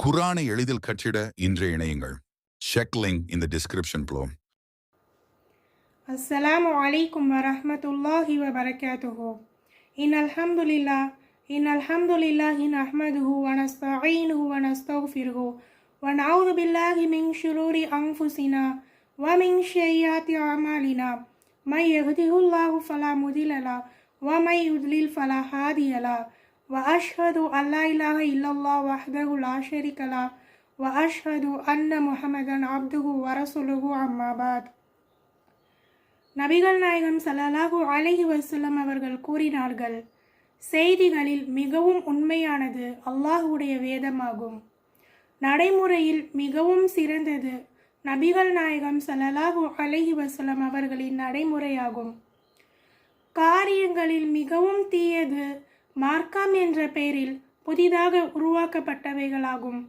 குரானை எளிதில் கற்றிட இன்றைய இணையுங்கள் check link in the description below السلام عليكم ورحمة الله وبركاته إن الحمد لله إن الحمد لله نحمده ونستعينه ونستغفره ونعوذ بالله من شرور أنفسنا ومن سيئات أعمالنا من يهده الله فلا مضل له ومن يضلل فلا هادي له وأشهد அல்லாஹ் لا إله إلا الله وحده لا شريك له وأشهد أن நபிகள் நாயகம் சல்லாஹூ அலஹி வசல்லம் அவர்கள் கூறினார்கள் செய்திகளில் மிகவும் உண்மையானது அல்லாஹுடைய வேதமாகும். நடைமுறையில் மிகவும் சிறந்தது நபிகள் நாயகம் சல்லாஹூ அலஹி வசலம் அவர்களின் நடைமுறையாகும். காரியங்களில் மிகவும் தீயது மார்க்கம் என்ற பெயரில் புதிதாக உருவாக்கப்பட்டவைகளாகும்.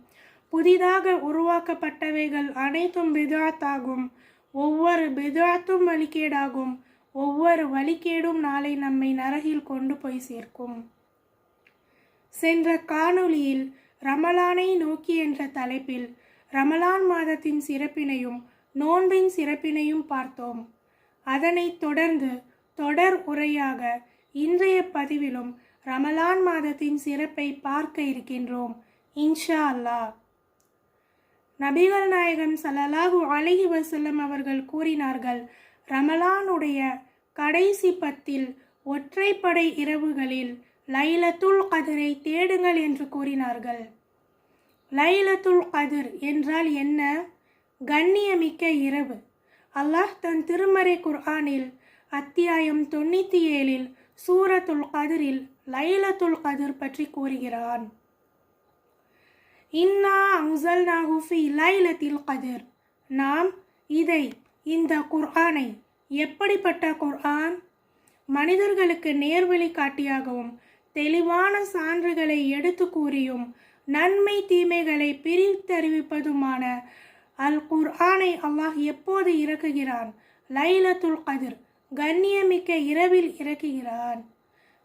புதிதாக உருவாக்கப்பட்டவைகள் அனைத்தும் பிதாத்தாகும். ஒவ்வொரு பிதாத்தும் வழிகேடாகும். ஒவ்வொரு வழிகேடும் நாளை நம்மை நரகில் கொண்டு போய் சேர்க்கும். சென்ற காணொளியில் ரமலானை நோக்கி என்ற தலைப்பில் ரமலான் மாதத்தின் சிறப்பினையும் நோன்பின் சிறப்பினையும் பார்த்தோம். அதனைத் தொடர்ந்து தொடர் உரையாக இன்றைய பதிவிலும் ரமலான் மாதத்தின் சிறப்பை பார்க்க இருக்கின்றோம் இன்ஷா அல்லாஹ். நபிகள் நாயகம் ஸல்லல்லாஹு அலஹி வசல்லம் அவர்கள் கூறினார்கள் ரமலானுடைய கடைசி பத்தில் ஒற்றைப்படை இரவுகளில் லைலத்துல் கதிரை தேடுங்கள் என்று கூறினார்கள். லைலத்துல் கதிர் என்றால் என்ன? கண்ணியமிக்க இரவு. அல்லாஹ் தன் திருமறை குர்ஆனில் அத்தியாயம் தொண்ணூற்றி ஏழில் சூரத்துல் கதிரில் லைலத்துல் கதிர் பற்றி கூறுகிறான். இன்னா அங்சல் நாகுஃபி லைலத்தில் கதிர். நாம் இதை இந்த குர்ஆனை எப்படிப்பட்ட குர்ஆன்? மனிதர்களுக்கு நேர்வழி காட்டியாகவும் தெளிவான சான்றுகளை எடுத்து கூறியும் நன்மை தீமைகளை பிரித்தறிவிப்பதுமான அல் குர்ஆனை அல்லாஹ் எப்போது இறக்குகிறான்? லைலத்துல் கதிர். கண்ணியமிக்க இரவில் இறக்குகிறான்.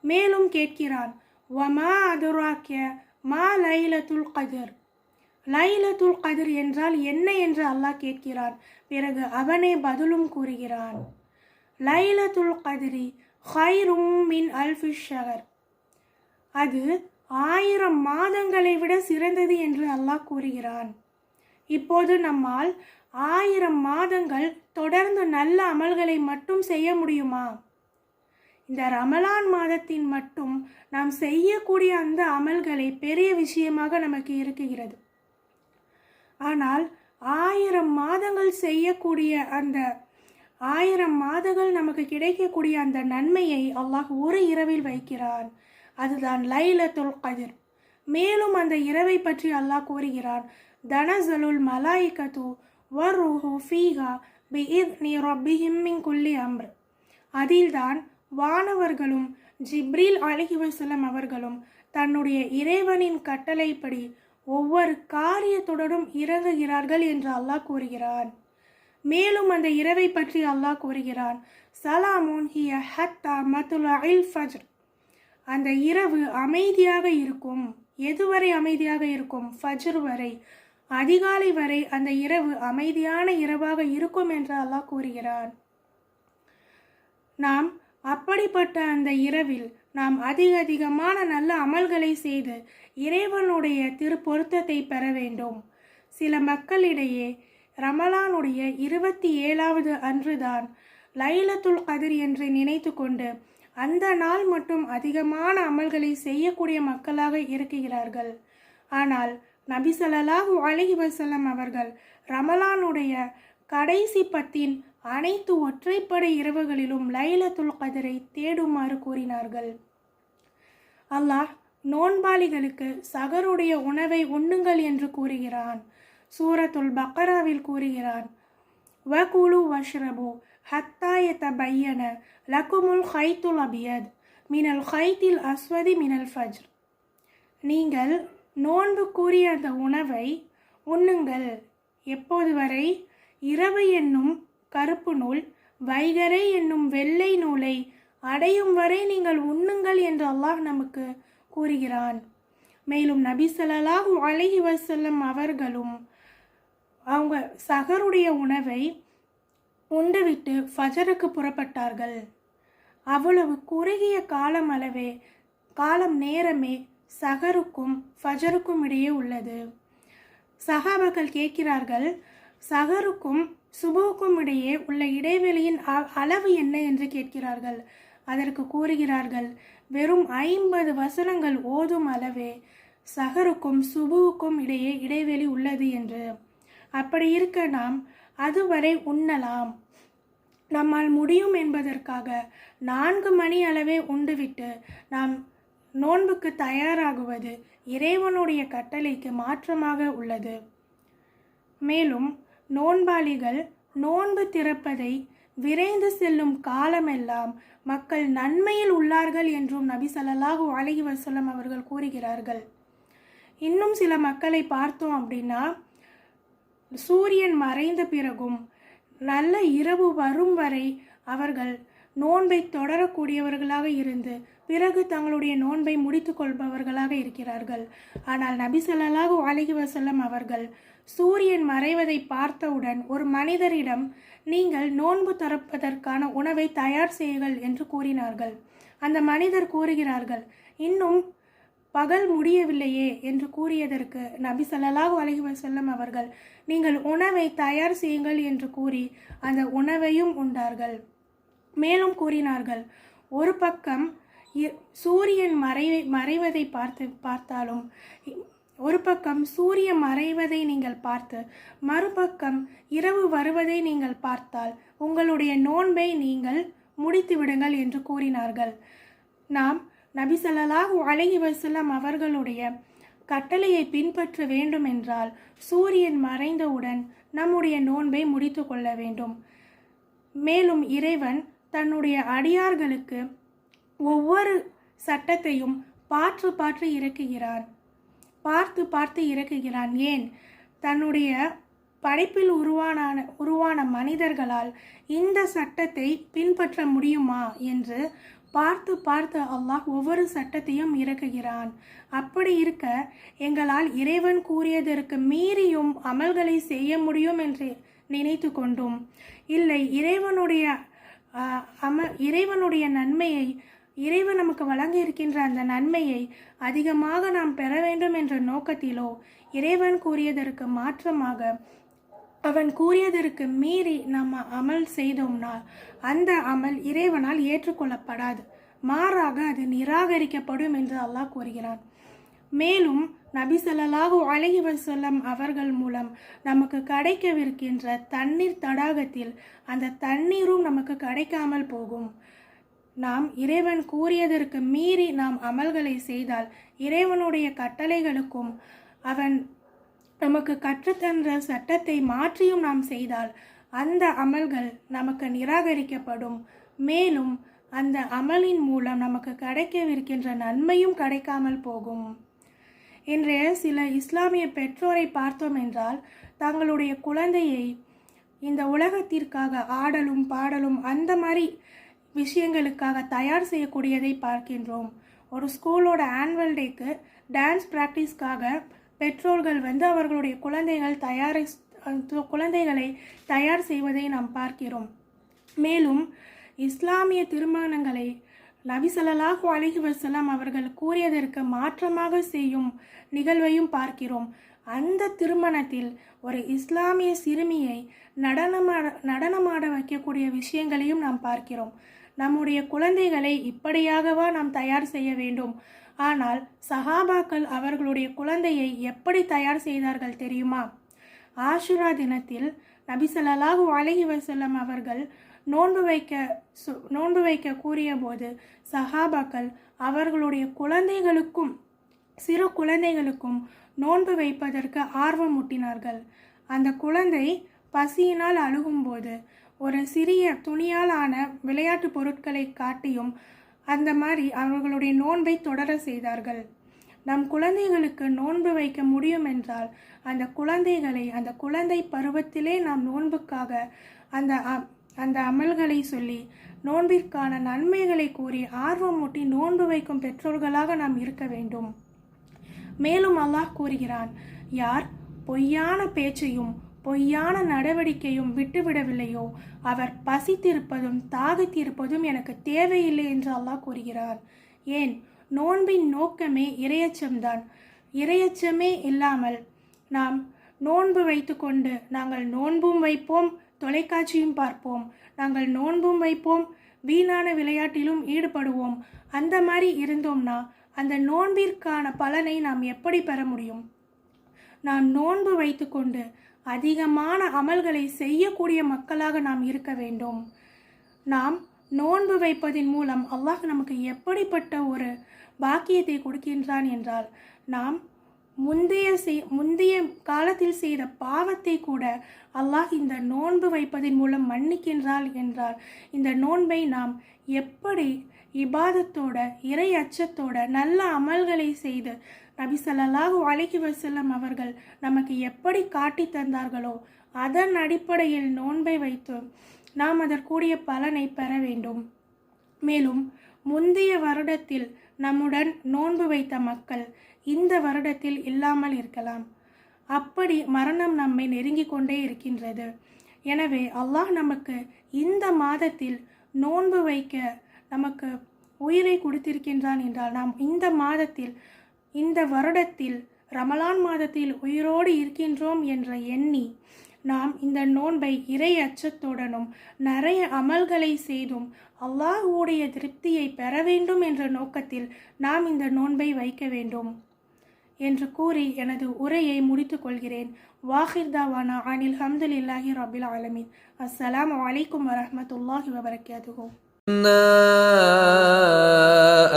மேலும் கேட்கிறான் வமா அதுராக்கிய மா லைலத்துல் கதிர்? லைலத்துல் கதிர் என்றால் என்ன என்று அல்லாஹ் கேட்கிறான். பிறகு அவனே பதிலும் கூறுகிறான். லைலத்துல் கதிரி ஹைரும் மின் அல்ஃபிஷ் அது ஆயிரம் மாதங்களை விட சிறந்தது என்று அல்லாஹ் கூறுகிறான். இப்போது நம்மால் ஆயிரம் மாதங்கள் தொடர்ந்து நல்ல அமல்களை மட்டும் செய்ய முடியுமா? இந்த ரமலான் மாதத்தின் மட்டும் நாம் செய்யக்கூடிய அந்த அமல்களை பெரிய விஷயமாக நமக்கு இருக்குகிறது ஆனால் ஆயிரம் மாதங்கள் செய்யக்கூடிய அந்த ஆயிரம் மாதங்கள் நமக்கு கிடைக்கக்கூடிய அந்த நன்மையை அல்லாஹ் ஒரு இரவில் வைக்கிறான். அதுதான் லைலத்துல் கதிர். மேலும் அந்த இரவை பற்றி அல்லாஹ் கூறுகிறான். தனசலுல் மலாயிகத்து வர்ருஹு ஃபீஹா பிஇத்னி ரப்பிஹிம் ஹிம்மிங் குல்லி அம்ர் அதில்தான் வானவர்களும் ஜிப்ரீல் அலிஹிவசலம் அவர்களும் தன்னுடைய இறைவனின் கட்டளைப்படி ஒவ்வொரு காரியத்துடனும் இறங்குகிறார்கள் என்று அல்லாஹ் கூறுகிறான். மேலும் அந்த இரவை பற்றி அல்லாஹ் கூறுகிறான். சலாமுன் ஹிய ஹத்தா மத்துல் ஃபஜ்ர். அந்த இரவு அமைதியாக இருக்கும். எதுவரை அமைதியாக இருக்கும்? ஃபஜ்ர் வரை. அதிகாலை வரை அந்த இரவு அமைதியான இரவாக இருக்கும் என்று அல்லாஹ் கூறுகிறான். நாம் அப்படிப்பட்ட அந்த இரவில் நாம் அதிக அதிகமான நல்ல அமல்களை செய்து இறைவனுடைய திருப்பொருத்தத்தை பெற வேண்டும். சில மக்களிடையே ரமலானுடைய இருபத்தி ஏழாவது அன்றுதான் லைலத்துல் கதிர் என்று நினைத்து கொண்டு அந்த நாள் மட்டும் அதிகமான அமல்களை செய்யக்கூடிய மக்களாக இருக்கிறார்கள். ஆனால் நபி ஸல்லல்லாஹு அலஹி வசல்லம் அவர்கள் ரமலானுடைய கடைசி பத்தின் அனைத்து ஒற்றைப்படை இரவுகளிலும் லைலத்துல் கதிரை தேடுமாறு கூறினார்கள். அல்லாஹ் நோன்பாளிகளுக்கு சகருடைய உணவை உண்ணுங்கள் என்று கூறுகிறான். சூரத்துல் பக்கராவில் கூறுகிறான் வகுலு வஷ்ரபு ஹத்தாயத்த பையன லக்குமுல் ஹைத்துல் அபியத் மினல் ஹைத்தில் அஸ்வதி மினல் ஃபஜ் நீங்கள் நோன்பு கூறிய அந்த உணவை உண்ணுங்கள். எப்போது வரை? இரவு என்னும் கருப்பு நூல் வைகரை என்னும் வெள்ளை நூலை அடையும் வரை நீங்கள் உண்ணுங்கள் என்று அல்லாஹ் நமக்கு கூறுகிறான். மேலும் நபி ஸல்லல்லாஹு அலஹி வசல்லம் அவர்களும் அவங்க சகருடைய உணவை உண்டுவிட்டு ஃபஜருக்கு புறப்பட்டார்கள். அவ்வளவு குறுகிய காலம் அளவே காலம் நேரமே சகருக்கும் ஃபஜருக்கும் இடையே உள்ளது. சஹாபாக்கள் கேட்கிறார்கள் சகருக்கும் சுபுவுக்கும் இடையே உள்ள இடைவெளியின் அ- அளவு என்ன என்று கேட்கிறார்கள். அதற்கு கூறுகிறார்கள் வெறும் ஐம்பது வசனங்கள் ஓதும் அளவே சகருக்கும் சுபுவுக்கும் இடையே இடைவெளி உள்ளது என்று. அப்படி இருக்க நாம் அதுவரை உண்ணலாம். நம்மால் முடியும் என்பதற்காக நான்கு மணி அளவே உண்டுவிட்டு நாம் நோன்புக்கு தயாராகுவது இறைவனுடைய கட்டளைக்கு மாற்றமாக உள்ளது. மேலும் நோன்பாளிகள் நோன்பு திறப்பதை விரைந்து செல்லும் காலமெல்லாம் மக்கள் நன்மையில் உள்ளார்கள் என்றும் நபி ஸல்லல்லாஹு அலஹி வஸல்லம் அவர்கள் கூறுகிறார்கள். இன்னும் சில மக்களை பார்த்தோம் அப்படின்னா சூரியன் மறைந்த பிறகும் நல்ல இரவு வரும் வரை அவர்கள் நோன்பை தொடரக்கூடியவர்களாக இருந்து பிறகு தங்களுடைய நோன்பை முடித்து கொள்பவர்களாக இருக்கிறார்கள். ஆனால் நபி ஸல்லல்லாஹு அலைஹி வசல்லம் அவர்கள் சூரியன் மறைவதை பார்த்தவுடன் ஒரு மனிதரிடம் நீங்கள் நோன்பு திறப்பதற்கான உணவை தயார் செய்யுங்கள் என்று கூறினார்கள். அந்த மனிதர் கூறுகிறார்கள் இன்னும் பகல் முடியவில்லையே என்று கூறியதற்கு நபி ஸல்லல்லாஹு அலஹி வசல்லம் அவர்கள் நீங்கள் உணவை தயார் செய்யுங்கள் என்று கூறி அந்த உணவையும் உண்டார்கள். மேலும் கூறினார்கள் ஒரு பக்கம் சூரியன் மறைவை மறைவதை பார்த்து பார்த்தாலும் ஒரு பக்கம் சூரியன் மறைவதை நீங்கள் பார்த்து மறுபக்கம் இரவு வருவதை நீங்கள் பார்த்தால் உங்களுடைய நோன்பை நீங்கள் முடித்து விடுங்கள் என்று கூறினார்கள். நாம் நபி அழகி அலைஹி அவர்களுடைய கட்டளையை பின்பற்ற வேண்டும் என்றால் சூரியன் மறைந்தவுடன் நம்முடைய நோன்பை முடித்து கொள்ள வேண்டும். மேலும் இறைவன் தன்னுடைய அடியார்களுக்கு ஒவ்வொரு சட்டத்தையும் பார்த்து பார்த்து இறக்குகிறான் பார்த்து பார்த்து இறக்குகிறான். ஏன்? தன்னுடைய படைப்பில் உருவான உருவான மனிதர்களால் இந்த சட்டத்தை பின்பற்ற முடியுமா என்று பார்த்து பார்த்து அல்லாஹ் ஒவ்வொரு சட்டத்தையும் இறக்குகிறான். அப்படி இருக்க எங்களால் இறைவன் கூறியதற்கு மீறியும் அமல்களை செய்ய முடியும் என்று நினைத்து கொண்டோம். இல்லை இறைவனுடைய அம இறைவனுடைய நன்மையை இறைவன் நமக்கு வழங்க இருக்கின்ற அந்த நன்மையை அதிகமாக நாம் பெற வேண்டும் என்ற நோக்கத்திலோ இறைவன் கூறியதற்கு மாற்றமாக அவன் கூறியதற்கு மீறி நம்ம அமல் செய்தோம்னா அந்த அமல் இறைவனால் ஏற்றுக்கொள்ளப்படாது. மாறாக அது நிராகரிக்கப்படும் என்று அல்லாஹ் கூறுகிறான். மேலும் நபி ஸல்லல்லாஹு அலைஹி அவர்கள் மூலம் நமக்கு கிடைக்கவிருக்கின்ற தண்ணீர் தடாகத்தில் அந்த தண்ணீரும் நமக்கு கிடைக்காமல் போகும். நாம் இறைவன் கூறியதற்கு மீறி நாம் அமல்களை செய்தால் இறைவனுடைய கட்டளைகளுக்கும் அவன் நமக்கு கற்றுத்தன்ற சட்டத்தை மாற்றியும் நாம் செய்தால் அந்த அமல்கள் நமக்கு நிராகரிக்கப்படும். மேலும் அந்த அமலின் மூலம் நமக்கு கிடைக்கவிருக்கின்ற நன்மையும் கிடைக்காமல் போகும். இன்றைய சில இஸ்லாமிய பெற்றோரை பார்த்தோம் என்றால் தங்களுடைய குழந்தையை இந்த உலகத்திற்காக ஆடலும் பாடலும் அந்த மாதிரி விஷயங்களுக்காக தயார் செய்யக்கூடியதை பார்க்கின்றோம். ஒரு ஸ்கூலோட ஆனுவல் டேக்கு டான்ஸ் ப்ராக்டிஸ்க்காக பெற்றோர்கள் வந்து அவர்களுடைய குழந்தைகள் தயாரை குழந்தைகளை தயார் செய்வதை நாம் பார்க்கிறோம். மேலும் இஸ்லாமிய திருமணங்களை நபி அலிஹி வசலாம் அவர்கள் கூறியதற்கு மாற்றமாக செய்யும் நிகழ்வையும் பார்க்கிறோம். அந்த திருமணத்தில் ஒரு இஸ்லாமிய சிறுமியை நடனமாட நடனமாட வைக்கக்கூடிய விஷயங்களையும் நாம் பார்க்கிறோம். நம்முடைய குழந்தைகளை இப்படியாகவா நாம் தயார் செய்ய வேண்டும்? ஆனால் சஹாபாக்கள் அவர்களுடைய குழந்தையை எப்படி தயார் செய்தார்கள் தெரியுமா? ஆஷுரா தினத்தில் நபிசல்லாஹு அலஹி வசல்லம் அவர்கள் நோன்பு வைக்க சு- நோன்பு வைக்க கூறியபோது சஹாபாக்கள் அவர்களுடைய குழந்தைகளுக்கும் சிறு குழந்தைகளுக்கும் நோன்பு வைப்பதற்கு ஆர்வமூட்டினார்கள். அந்த குழந்தை பசியினால் அழுகும்போது ஒரு சிறிய துணியால் ஆன விளையாட்டு பொருட்களை காட்டியும் அந்த மாதிரி அவர்களுடைய நோன்பை தொடர செய்தார்கள். நம் குழந்தைகளுக்கு நோன்பு வைக்க முடியும் என்றால் அந்த குழந்தைகளை அந்த குழந்தை பருவத்திலே நாம் நோன்புக்காக அந்த அ- அந்த அமல்களை சொல்லி நோன்பிற்கான நன்மைகளை கூறி ஆர்வமூட்டி நோன்பு வைக்கும் பெற்றோர்களாக நாம் இருக்க வேண்டும். மேலும் அல்லாஹ் கூறுகிறான் யார் பொய்யான பேச்சையும் பொய்யான நடவடிக்கையும் விட்டுவிடவில்லையோ? அவர் பசித்திருப்பதும் தாகித்திருப்பதும் எனக்கு தேவையில்லை என்று அல்லாஹ் கூறுகிறார். ஏன்? நோன்பின் நோக்கமே இரையச்சம்தான். இரையச்சமே இல்லாமல் நாம் நோன்பு வைத்துக்கொண்டு நாங்கள் நோன்பும் வைப்போம் தொலைக்காட்சியும் பார்ப்போம். நாங்கள் நோன்பும் வைப்போம் வீணான விளையாட்டிலும் ஈடுபடுவோம். அந்த மாதிரி இருந்தோம்னா அந்த நோன்பிற்கான பலனை நாம் எப்படி பெற முடியும்? நாம் நோன்பு வைத்துக்கொண்டு அதிகமான அமல்களை செய்யக்கூடிய மக்களாக நாம் இருக்க வேண்டும். நாம் நோன்பு வைப்பதின் மூலம் அல்லாஹ் நமக்கு எப்படிப்பட்ட ஒரு பாக்கியத்தை கொடுக்கின்றான் என்றால் நாம் முந்தைய செய் முந்தைய காலத்தில் செய்த பாவத்தை கூட அல்லாஹ் இந்த நோன்பு வைப்பதன் மூலம் மன்னிக்கின்றாள் என்றால் இந்த நோன்பை நாம் எப்படி இபாதத்தோட இறை அச்சத்தோட நல்ல அமல்களை செய்து நபி சல்லாஹூ அலைஹி வசல்லம் அவர்கள் நமக்கு எப்படி காட்டி தந்தார்களோ அதன் அடிப்படையில் நோன்பை வைத்து நாம் அதற்குரிய பலனை பெற வேண்டும். மேலும் முந்தைய வருடத்தில் நம்முடன் நோன்பு வைத்த மக்கள் இந்த வருடத்தில் இல்லாமல் இருக்கலாம். அப்படி மரணம் நம்மை நெருங்கிக் கொண்டே இருக்கின்றது. எனவே அல்லாஹ் நமக்கு இந்த மாதத்தில் நோன்பு வைக்க நமக்கு உயிரை கொடுத்திருக்கின்றான் என்றால் நாம் இந்த மாதத்தில் இந்த வருடத்தில் ரமலான் மாதத்தில் உயிரோடு இருக்கின்றோம் என்ற எண்ணி நாம் இந்த நோன்பை இறை அச்சத்துடனும் நிறைய அமல்களை செய்தும் அல்லாஹுடைய திருப்தியை பெற வேண்டும் என்ற நோக்கத்தில் நாம் இந்த நோன்பை வைக்க வேண்டும் என்று கூறி எனது உரையை முடித்துக் கொள்கிறேன். வாஹிர் தாவானா அனில் ஹம்துலில்லாஹி ரபில் ஆலமின். அஸ்ஸலாம் அலைக்கும் வரமத்துல்லாஹி வபரகாத்துஹு إنا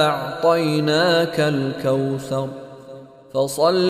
أعطيناك الكوثر فصل